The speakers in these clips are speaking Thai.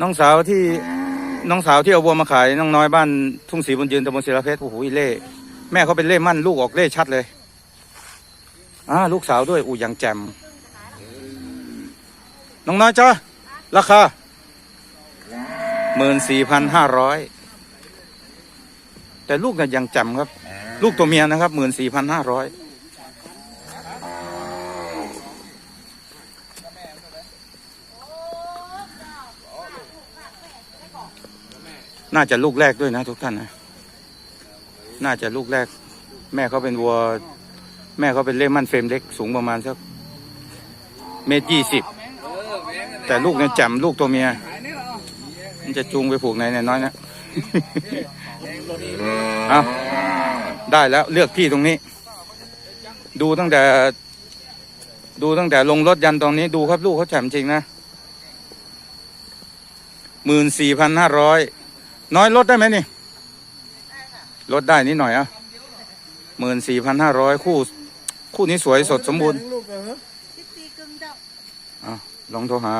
น้องสาวที่น้องสาวที่เอาวัวมาขายน้องน้อยบ้านทุ่งศรีบุญยืนตำบลศิลาเพชรโอ้โหเล่แม่เขาเป็นเล่มั่นลูกออกเล่ชัดเลยอ่าลูกสาวด้วยอู้ยังแจ่มน้องน้อยจ้าราคาหมื่นสี่พันห้าร้อยแต่ลูกเนี่ยยังแจ่มครับ ลูกตัวเมียนะครับหมื่นสี่พันห้าร้อย น่าจะลูกแรกด้วยนะทุกท่านนะน่าจะลูกแรก แม่เขาเป็นวัว แม่เขาเป็นเล่มันเฟรมเล็กสูงประมาณสักเมตรยี่สิบแต่ลูกเนี่ยแจ่มลูกตัวเมีย มันจะจูงไปผูกไหนเนี่ยน้อยนะเอาได้แล้วเลือกที่ตรงนี้ ดูตั้งแต่ ดูตั้งแต่ลงรถยันตรงนี้ดูครับลูกเขาแจ่มจริงนะหมื่นสี่พันห้าร้อย น้อยลดได้ไหมนี่ลดได้นิดหน่อยอะหมื่นสี่พันห้าร้อยคู่ คู่นี้สวยสดสมบูรณ์ลออะลองโทรหา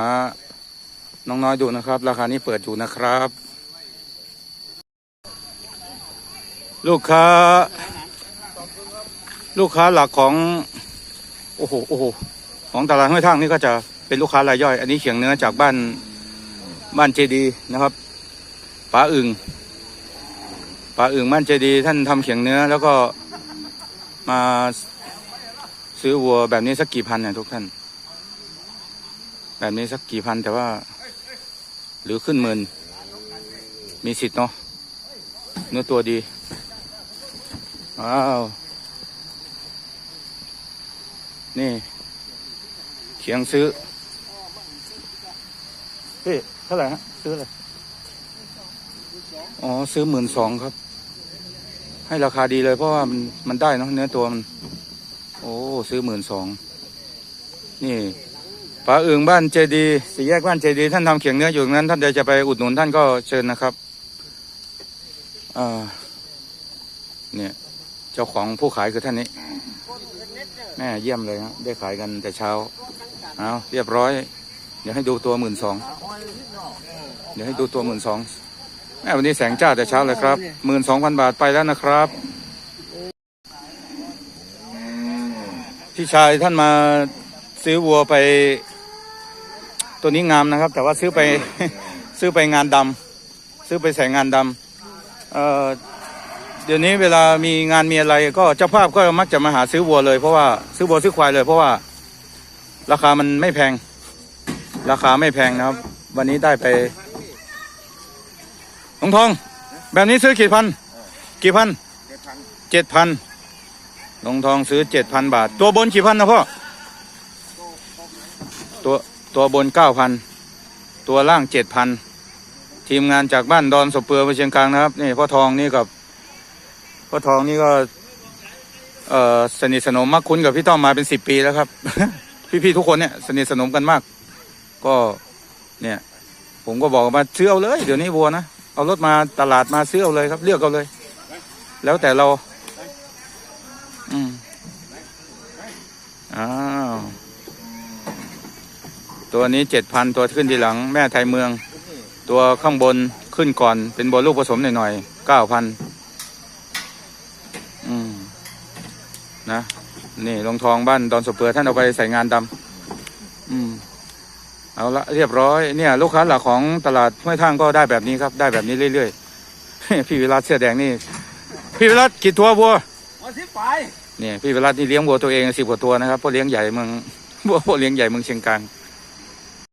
น้องน้อยดูนะครับ ราคานี้เปิดอยู่นะครับ ลูกค้า ลูกค้าหลักของ โอ้โหโอ้โหของตลาดห้วยทางนี่ก็จะเป็นลูกค้ารายย่อย อันนี้เขียงเนื้อจากบ้านบ้านเจดีนะครับ ป๋าอึ่งป๋าอึ่งบ้านเจดีท่านทำเขียงเนื้อ แล้วก็มาซื้อวัวแบบนี้สักกี่พันเนี่ยทุกท่าน แบบนี้สักกี่พันแต่ว่า หรือขึ้นหมื่นมีสิทธิ์เนาะเนื้อตัวดีว้าวนี่ เขียงซื้อเฮ้ยเท่าไหร่ฮะ ซื้ออะไร อ๋อซื้อหมื่นสองครับ ให้ราคาดีเลยเพราะว่ามันมันได้เนาะเนื้อตัวมัน โอ้ซื้อหมื่นสองนี่ป๋าอึ่งบ้านเจดีสี่แยกบ้านเจดีท่านทำเขียงเนื้ออยู่นั้น ท่านใดจะไปอุดหนุนท่านก็เชิญนะครับอ่าเนี่ย เจ้าของผู้ขายคือท่านนี้แม่เยี่ยมเลยฮะได้ขายกันแต่เช้าเอาเรียบร้อย เดี๋ยวให้ดูตัวหมื่นสองเดี๋ยวให้ดูตัวหมื่นสอง แม่วันนี้แสงจ้าแต่เช้าเลยครับหมื่นสองพันบาทไปแล้วนะครับ พี่ชายท่านมาซื้อวัวไป ตัวนี้งามนะครับ แต่ว่าซื้อไปซื้อไปงานดำซื้อไปใส่งานดำเอ่อเดี๋ยวนี้เวลามีงานมีอะไร ก็เจ้าภาพก็มักจะมาหาซื้อวัวเลย เพราะว่าซื้อวัวซื้อควายเลย เพราะว่า ราคามันไม่แพง ราคาไม่แพงนะครับ วันนี้ได้ไป ทองทอง แบบนี้ซื้อกี่พัน กี่พันเจ็ดพันเจ็ดพันลงทองซื้อเจ็ดพันบาท ตัวบนกี่พันนะพ่อ ตัวตัวบนเก้าพัน ตัวล่างเจ็ดพัน ทีมงานจากบ้านดอนสบเปือไปเชียงกลางนะครับ นี่พ่อทองนี่กับพ่อทองนี่ก็เอ่อสนิทสนมมักคุ้นกับพี่ต้อมมาเป็นสิบปีแล้วครับ พี่ๆทุกคนเนี่ยสนิทสนมกันมาก ก็เนี่ย ผมก็บอกมาซื้อเอาเลย เดี๋ยวนี้วัวนะ เอารถมาตลาดมาซื้อเอาเลยครับ เลือกเอาเลย แล้วแต่เราอืมอ้าวตัวนี้เจ็ดพันตัวขึ้นทีหลังแม่ไทยเมือง ตัวข้างบนขึ้นก่อนเป็นบอลลูกผสมหน่อยๆเก้าพันอืมนะ นี่ลงทองบ้านดอนสบเปือท่านเอาไปใส่งานดำอืม เอาละเรียบร้อยเนี่ยลูกค้าหลักของตลาดห้วยทางก็ได้แบบนี้ครับ ได้แบบนี้เรื่อยๆ พี่วิรัตเสื้อแดงนี่ พี่วิรัตกี่ตัววัววันที่ไปเนี่ยพี่วิรัตนี่เลี้ยงวัวตัวเองสิบกว่าตัวนะครับพ่อเลี้ยงใหญ่เมืองวัวพ่อเลี้ยงใหญ่เมืองเชียงกลาง